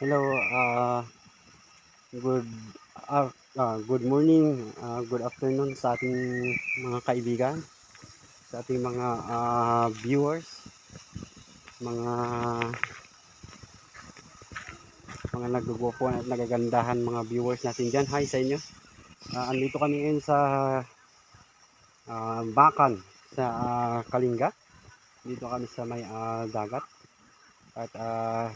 Hello, uh, good uh, uh, good morning, uh, good afternoon sa ating mga kaibigan, sa ating mga viewers, mga mga nagugwapo at nagagandahan mga viewers natin dyan. Hi sa inyo. Uh, andito kami ngayon sa uh, Bakan sa Kalinga. Dito kami sa may dagat. At uh,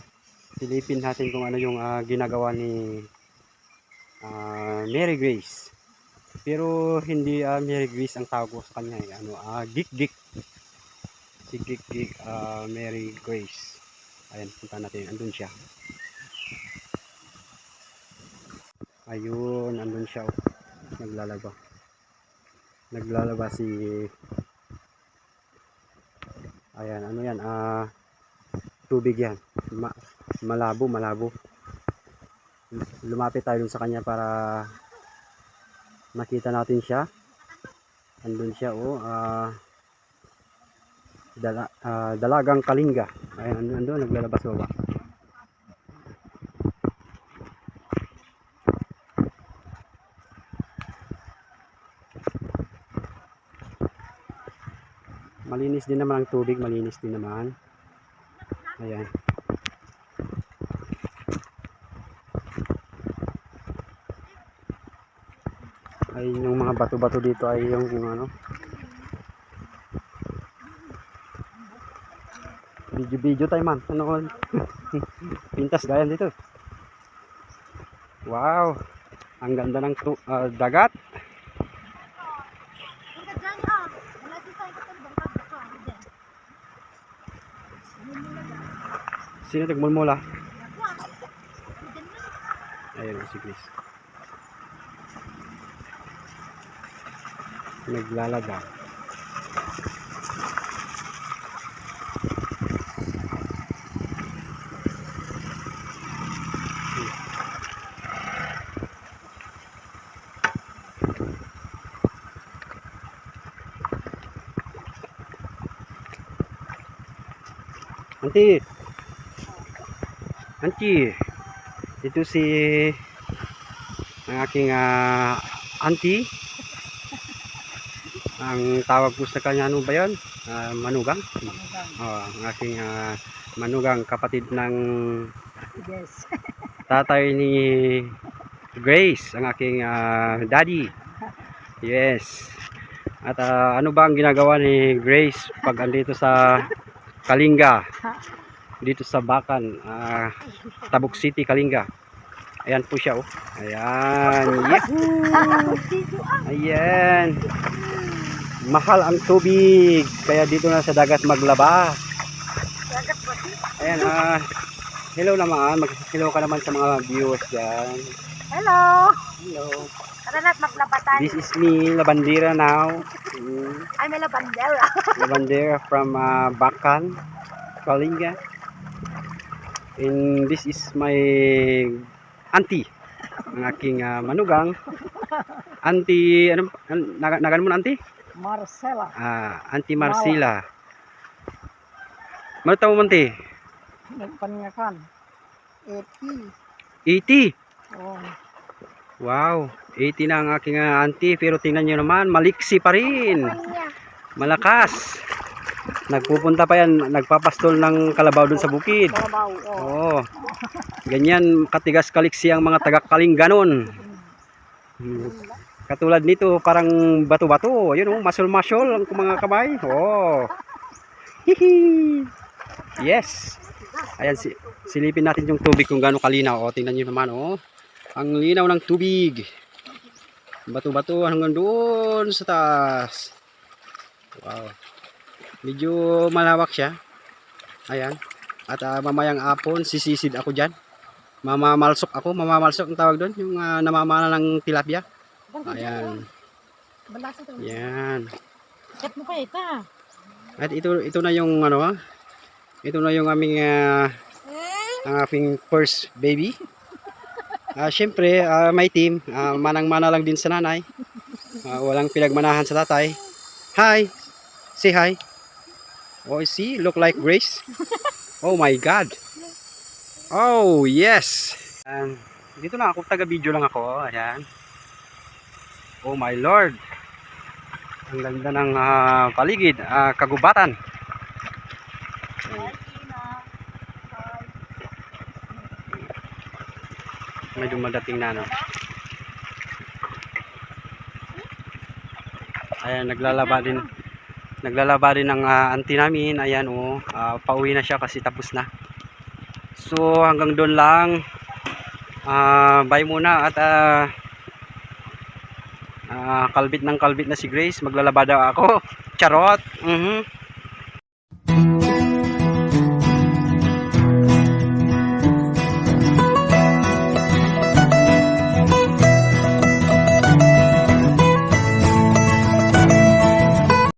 silipin natin kung ano yung ah, ginagawa ni ah, Mary Grace. Pero hindi ah, Mary Grace ang tawag sa kanya eh. Ano, ah, Geek Geek. Si Geek Geek ah, Mary Grace. Ayan, punta natin. Andun siya. Ayun, andun siya. oh. Naglalaba. Naglalaba si Ayan, ano yan? Ah, tubig yan. Ma malabo, malabo. Lumapit tayo dun sa kanya para makita natin siya. Andun siya, oh. ah dala, ah, dalagang kalinga. Andun, andun, naglalabas baba. Malinis din naman ang tubig, malinis din naman. Ayan. Ay yung mga bato-bato dito ay yung, yung ano. Video-video tayo man. Ano ko? Pintas gayan dito. Wow. Ang ganda ng ah, dagat. Sino nagmulmula? Ayun si Chris naglalaga Auntie. Auntie ito si ang aking ah, auntie ang tawag ko sa kanya ano ba yan? Ah, manugang? Oh, ang aking ah, manugang kapatid ng Yes. tatay ni Grace, ang aking ah, daddy. Yes. At ah, ano ba ang ginagawa ni Grace pag andito sa Kalinga? Dito sa Bakan, ah, Tabuk City, Kalinga. Ayan po siya oh. Ayan. Yahoo! Ayan. Mahal ang tubig. Kaya dito na sa dagat maglaba. Ayan, ah, hello naman. Mag-hello ka naman sa mga viewers dyan. Hello! Hello. Tara na't maglabatan. This is me, Labandera now. Mm, Ay, may labandera. Labandera from uh, Bakan, Kalinga. And this is my auntie. Ang aking ah, manugang. Auntie, ano, naga, nagan mo na auntie? Marcela. Ah, Auntie Marcela. Ano tawag mo auntie? Nagpaningakan. Eti. 80. Oh. Wow, 80 na ang aking ah, auntie pero tingnan nyo naman, maliksi pa rin. Malakas. Nagpupunta pa yan, nagpapastol ng kalabaw dun sa bukid. Kalabaw. Oh. Oo. Ganyan katigas kaliksi ang mga taga-kaling ganon. Hmm. Katulad nito, parang bato-bato. Yun oh, masol-masol ang mga kamay. Oh. Hihi. Yes. Ayan, si silipin natin yung tubig kung gaano kalinaw. O, tingnan nyo naman, oh. Ang linaw ng tubig. Bato-bato hanggang doon sa taas. Wow. Medyo malawak siya. Ayan. At ah, mamayang apon, sisisid ako dyan. Mamamalsok ako. Mamamalsok ang tawag doon. Yung ah, namamana ng tilapia. Ayan. Ito. Ayan. Kat mo kayo ita. At ito ito na yung ano ah. Ito na yung aming ah, ang aming first baby. Ah, syempre, ah, may team, ah, manang-mana lang din sa nanay. Ah, walang pinagmanahan sa tatay. Hi. Say hi. Oh, see, look like Grace. Oh my god. Oh, yes. Ayan. dito na ako, taga-video lang ako. Ayan. Oh my lord. Ang ganda ng ah, paligid, ah, kagubatan. May dumadating na, no? Ayan, naglalaba din. Naglalaba din ng ah, auntie namin. Ayan, oh. Ah, pauwi na siya kasi tapos na. So, hanggang doon lang. Ah, bye muna at ah, ah, kalbit ng kalbit na si Grace. Maglalaba daw ako. Charot. Mhm.